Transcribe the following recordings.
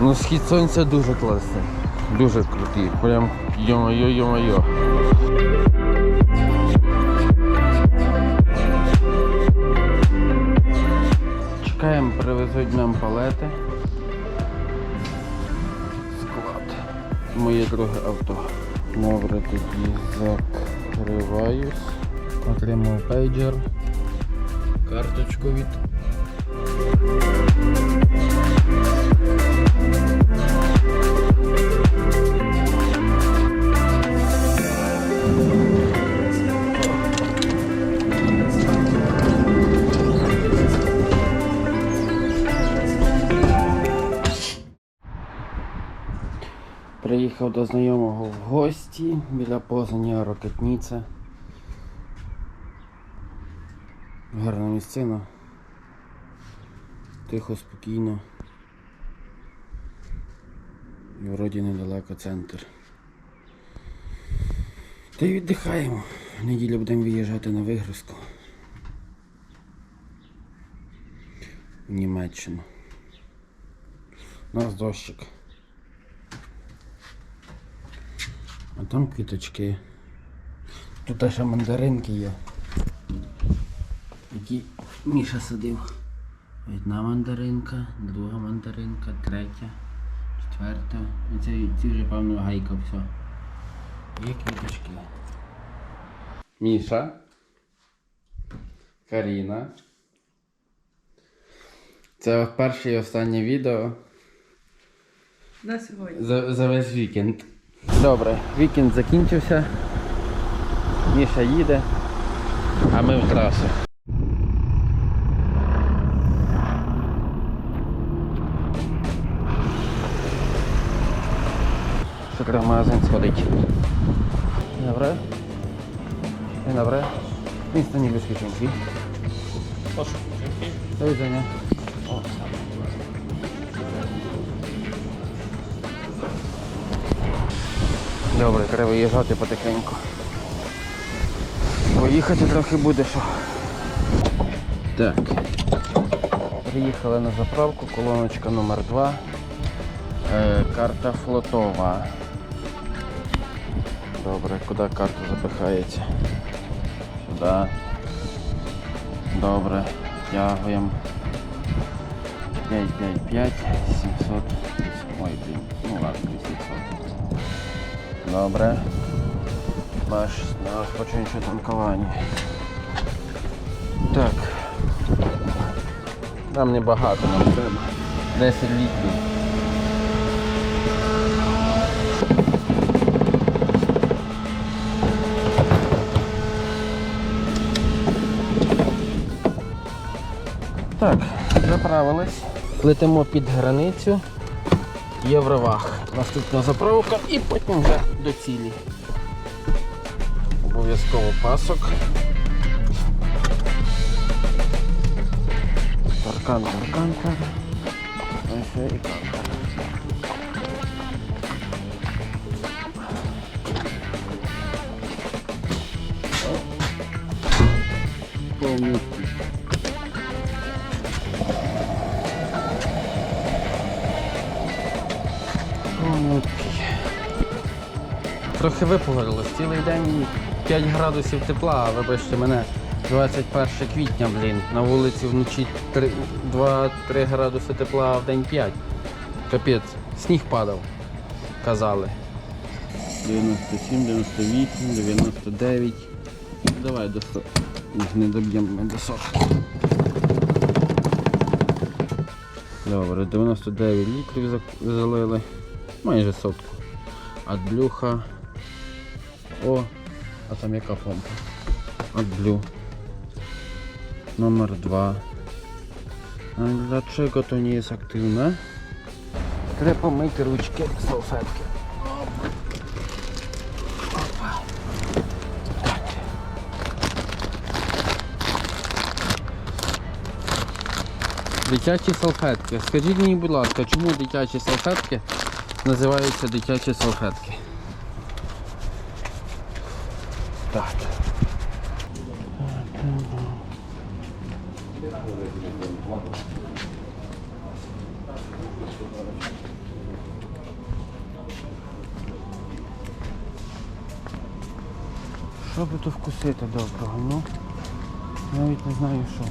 Ну, схід сонця дуже класний. Дуже крутий. Прям йо-моє, йо-моє. Чекаємо, привезуть нам палети. Склад. Моє друге авто. Добре, тоді закриваюсь. Отримав пейджер. Карточку від. Приїхав до знайомого в гості біля Позані Рокетніця. Гарна місцина. Тихо, спокійно. І вроді недалеко центр. Та й віддихаємо. В неділю будемо виїжджати на вигрузку. В Німеччину. У нас дощик. А там квіточки. Тут ще мандаринки є. Які Міша садив. Одна мандаринка, друга мандаринка, третя, четверта. І це ці вже певно гайка все. Є квіточки. Міша. Каріна. Це перше і останнє відео На сьогодні. за, за весь вікенд. Добре, вікенд закінчився. Міша їде, а ми в трасі. Що треба в магазин сходити. Добре. Dzień dobry. Miejsce niebezpieczeństwi. Proszę. Do widzenia. Добре, треба виїжджати потихеньку. Поїхати трохи буде що. Так. Приїхали на заправку, колоночка номер 2 Е, карта флотова. Добре, куди карта запихається? Сюди. Добре, тягуємо. 555 700. Добре. Наш на розпочинче танкування. Так. Нам не багато, нам треба. 10 літрів. Так, заправились. Летимо під границю. Євроваг. Наступна заправка і потім вже до цілі. Обов'язково пасок. Паркан, парканка. Ось і паркан. Трохи випогодилось. Цілий день 5 градусів тепла, а вибачте мене. 21 квітня, блін. На вулиці вночі 2-3 градуси тепла, а в день 5. Капець, сніг падав, казали. 97, 98, 99. Ну, Давай до 100. Їх не доб'ємо до сотки. Добре, 99 літрів залили. Майже сотку. Адблюха. О, а там яка помпа? Адблю. Номер 2. А dlaczego to nie jest aktywne? Треба помити ручки салфетки. Опа. Так. Дитячі салфетки. Скажіть мені, будь ласка, чому дитячі салфетки називаються дитячі салфетки? Що би то вкусити доброго, ну? Навіть не знаю що.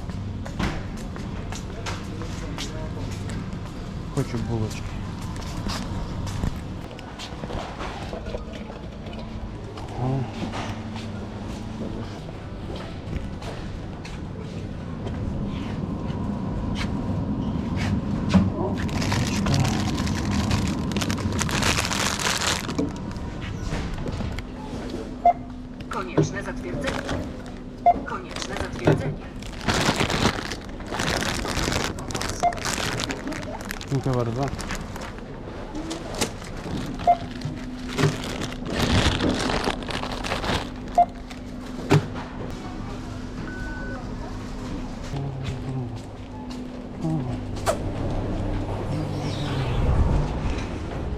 Хочу булочки. zatwierdzenie. Konieczne zatwierdzenie. Dziękuję bardzo.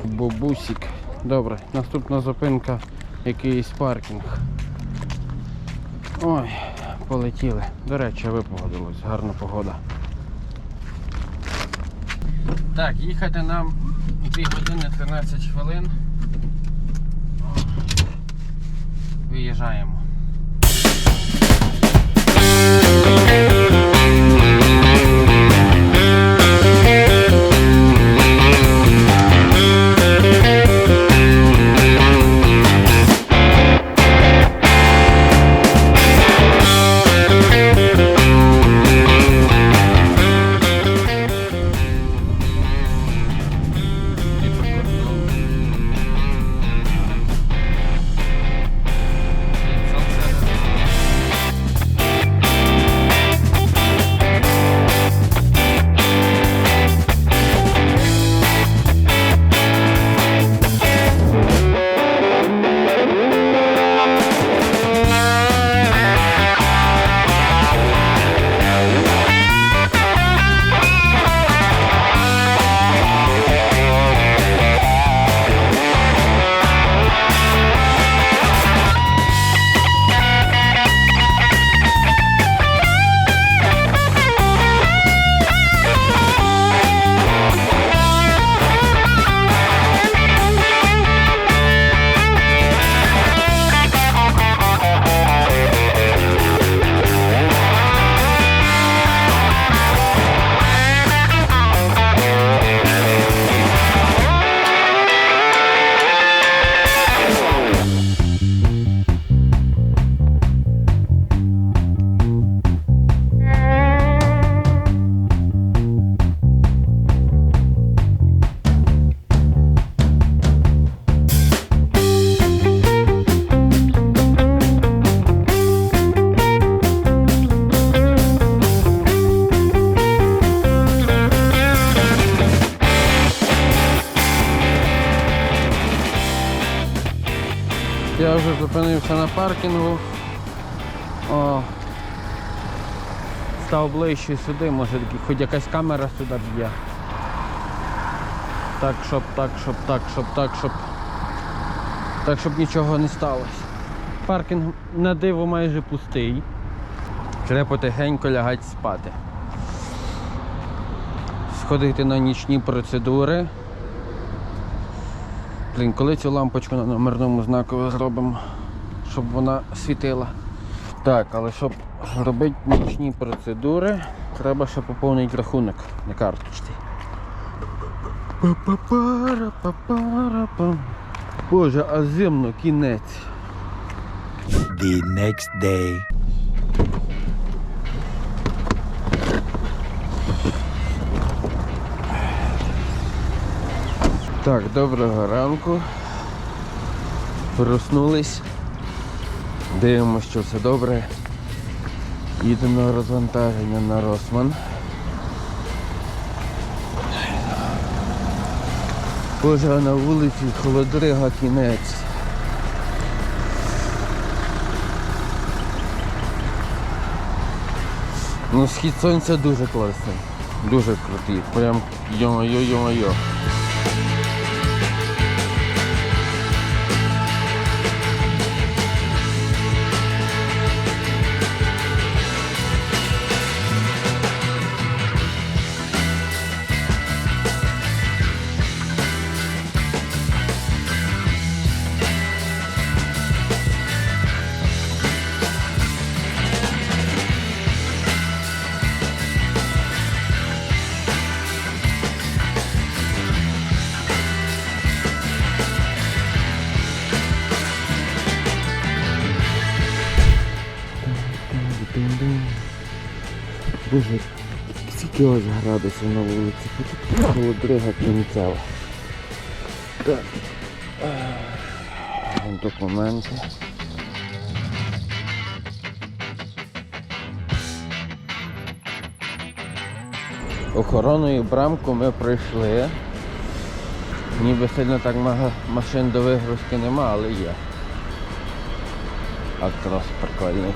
Бабусик. Добре, наступна зупинка якийсь паркінг. Ой, полетіли. До речі, випогодилось, гарна погода. Так, їхати нам 2 години 13 хвилин. Виїжджаємо. Паркінгу. О, став ближче сюди, може хоч якась камера сюди б'є. Так, щоб, так, щоб, так, щоб, так, щоб. Так, щоб нічого не сталося. Паркінг на диво майже пустий. Треба потихеньку лягати спати. Сходити на нічні процедури. Блін, коли цю лампочку на номерному знаку зробимо, щоб вона світила. Так, але щоб робити нічні процедури, треба ще поповнити рахунок на карточці. Боже, а зимно кінець. the next day. Так, доброго ранку. Проснулись. Дивимося, що все добре. Їдемо на розвантаження на Росман. Боже, на вулиці холодрига кінець. Ну, схід сонця дуже класний. Дуже крутий. Прям йо-моє, скільки градусів на вулиці? Холодрига кінцева. Так. Документи. Охороною брамку ми пройшли. Ніби сильно так машин до вигрузки нема, але є. Актрос прикольний.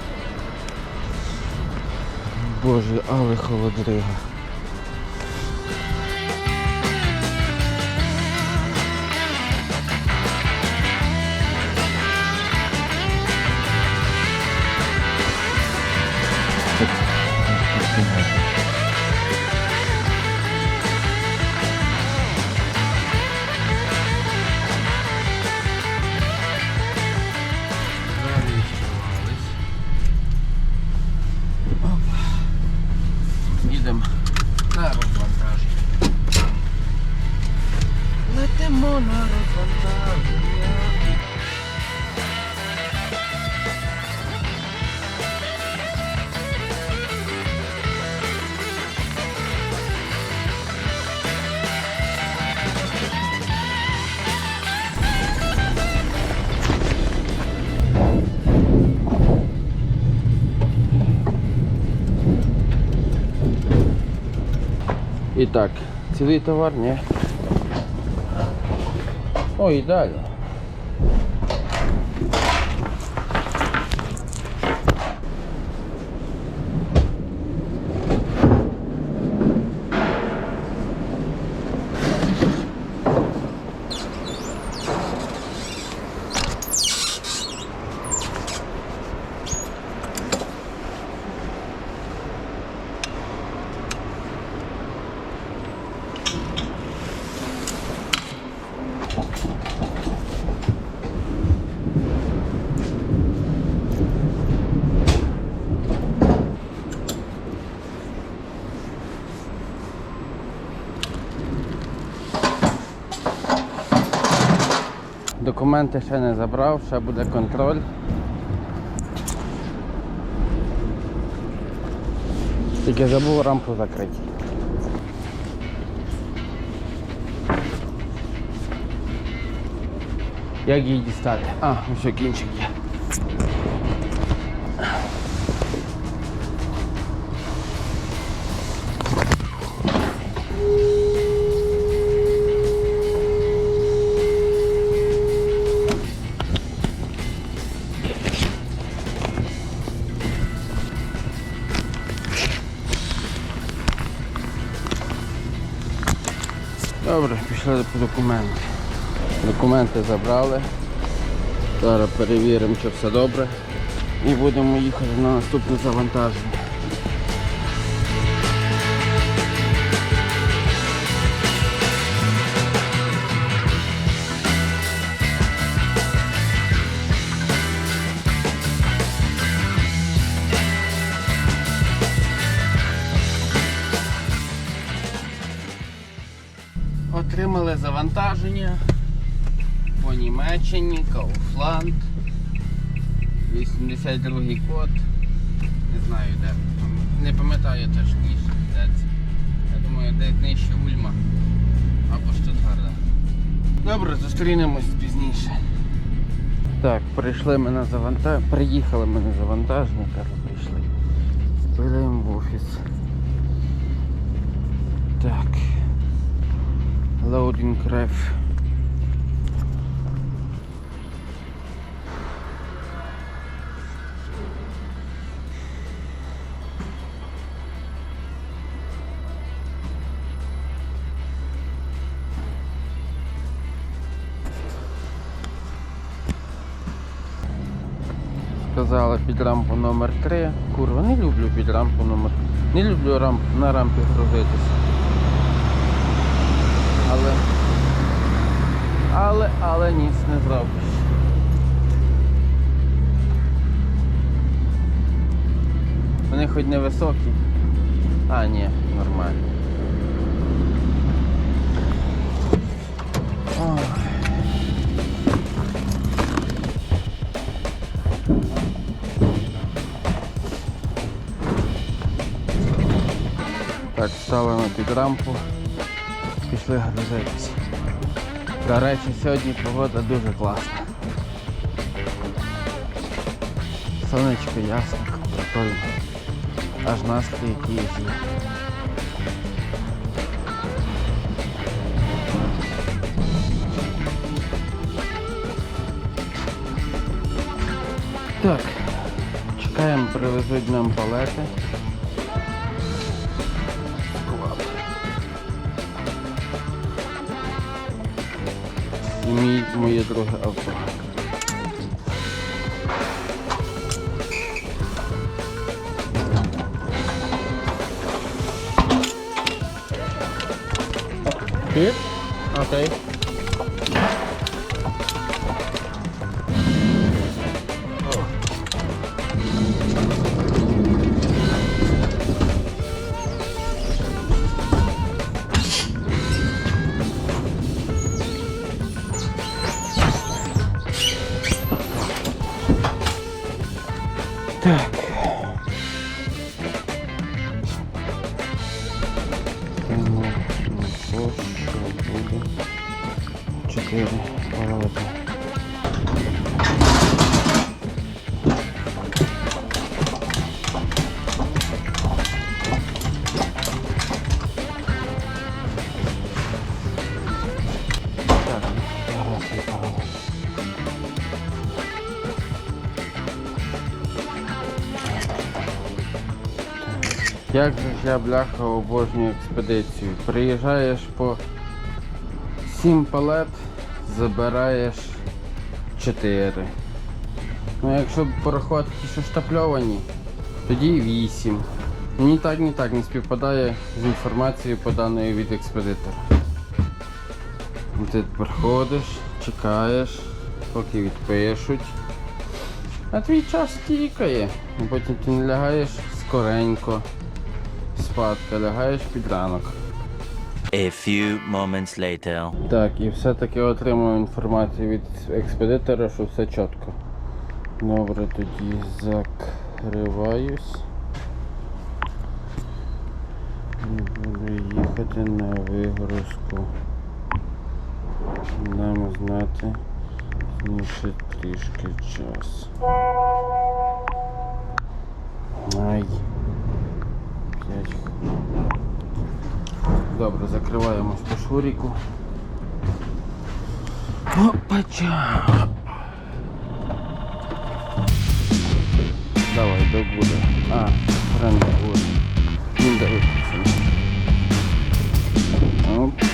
Боже, але холодрига. І так, цілий товар, ні. О, ідеально. Документи ще не забрав, ще буде контроль. Тільки забув рампу закрити. Як її дістати? А, ось кінчик є. Добре, пішли по документи. Документи забрали. Зараз перевіримо, чи все добре. І будемо їхати на наступне завантаження. По Німеччині, Kaufland. 82 код. Не знаю де. Не пам'ятаю точніше, де це. Я думаю, де нижче Ульма або Штутгарда. Добре, зустрінемось пізніше. Так, прийшли ми на завантаження. Приїхали ми на завантаження, кажу, прийшли. Спиляємо в офіс. Так. Loading ref. Сказали під рампу номер 3 Курва, не люблю під рампу номер. Не люблю рамп, на рампі грузитися. Але. Але, але ніц не зробиш. Вони хоч не високі. А, ні, нормально. Під рампу. Пішли грузитися. До речі, сьогодні погода дуже класна. Сонечко ясно, прикольно. Аж настрій якийсь є. Так, чекаємо, привезуть нам палети. І мій, моє друге авто. Here? Okay. Я бляха обожнюю експедицію. Приїжджаєш по 7 палет, забираєш 4. Ну якщо порахувати ті, штапльовані, тоді 8. Ні так, ні так не співпадає з інформацією поданою від експедитора. Ти приходиш, чекаєш, поки відпишуть. А твій час тікає. Потім ти не лягаєш скоренько. Спадка, лягаєш під ранок. A few moments later. Так, і все-таки отримую інформацію від експедитора, що все чітко. Добре, тоді закриваюсь. І Буду їхати на вигрузку. Дам знати пізніше трішки час. Ай. П'ять хвилин. Добре, закриваємось по шуріку. Опача. Давай, до буде. А, рано буде. Він дивиться. Оп.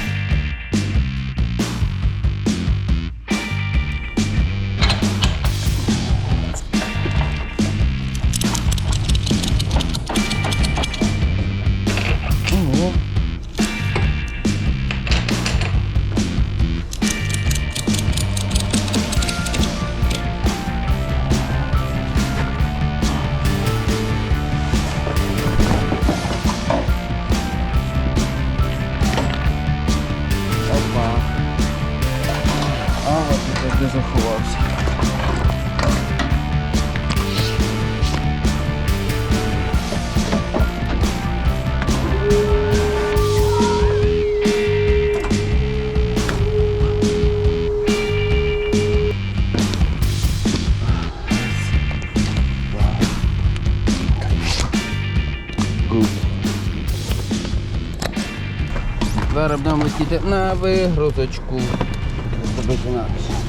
Летіти на вигрузочку. Зробити інакше.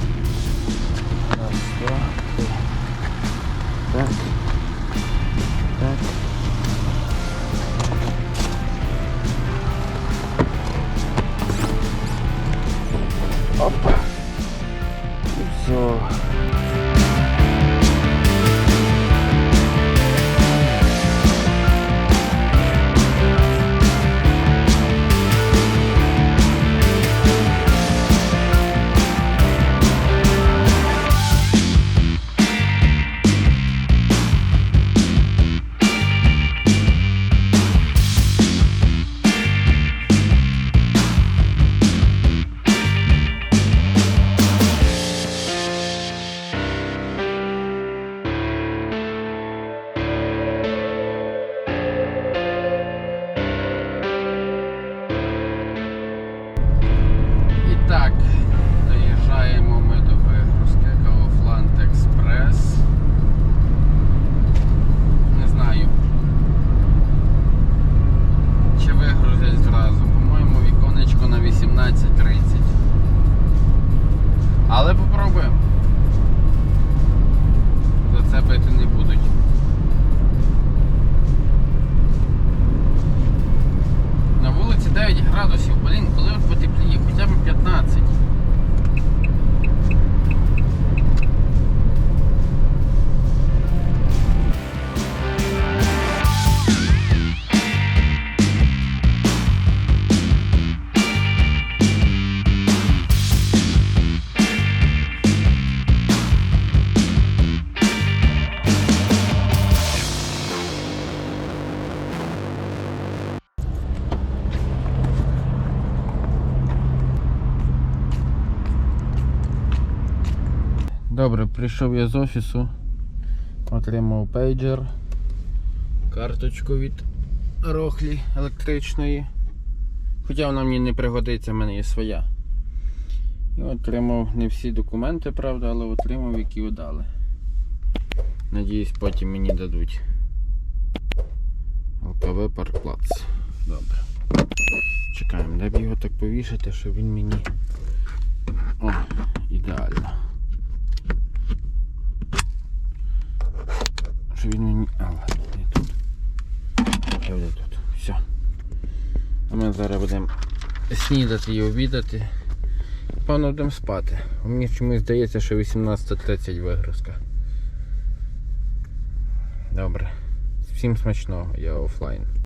Прийшов я з офісу, отримав пейджер, карточку від Рохлі електричної. Хоча вона мені не пригодиться, в мене є своя. І отримав не всі документи, правда, але отримав, які видали. Надіюсь, потім мені дадуть. ЛКВ Паркплац. Добре. Чекаємо, де б його так повішати, щоб він мені. О, ідеально. Щоб він мені. А, ладно, не тут. Я буде тут. Все. А ми зараз будемо снідати і обідати. Певно, будемо спати. Мені чомусь здається, що 18.30 вигрузка. Добре. Всім смачного, я офлайн.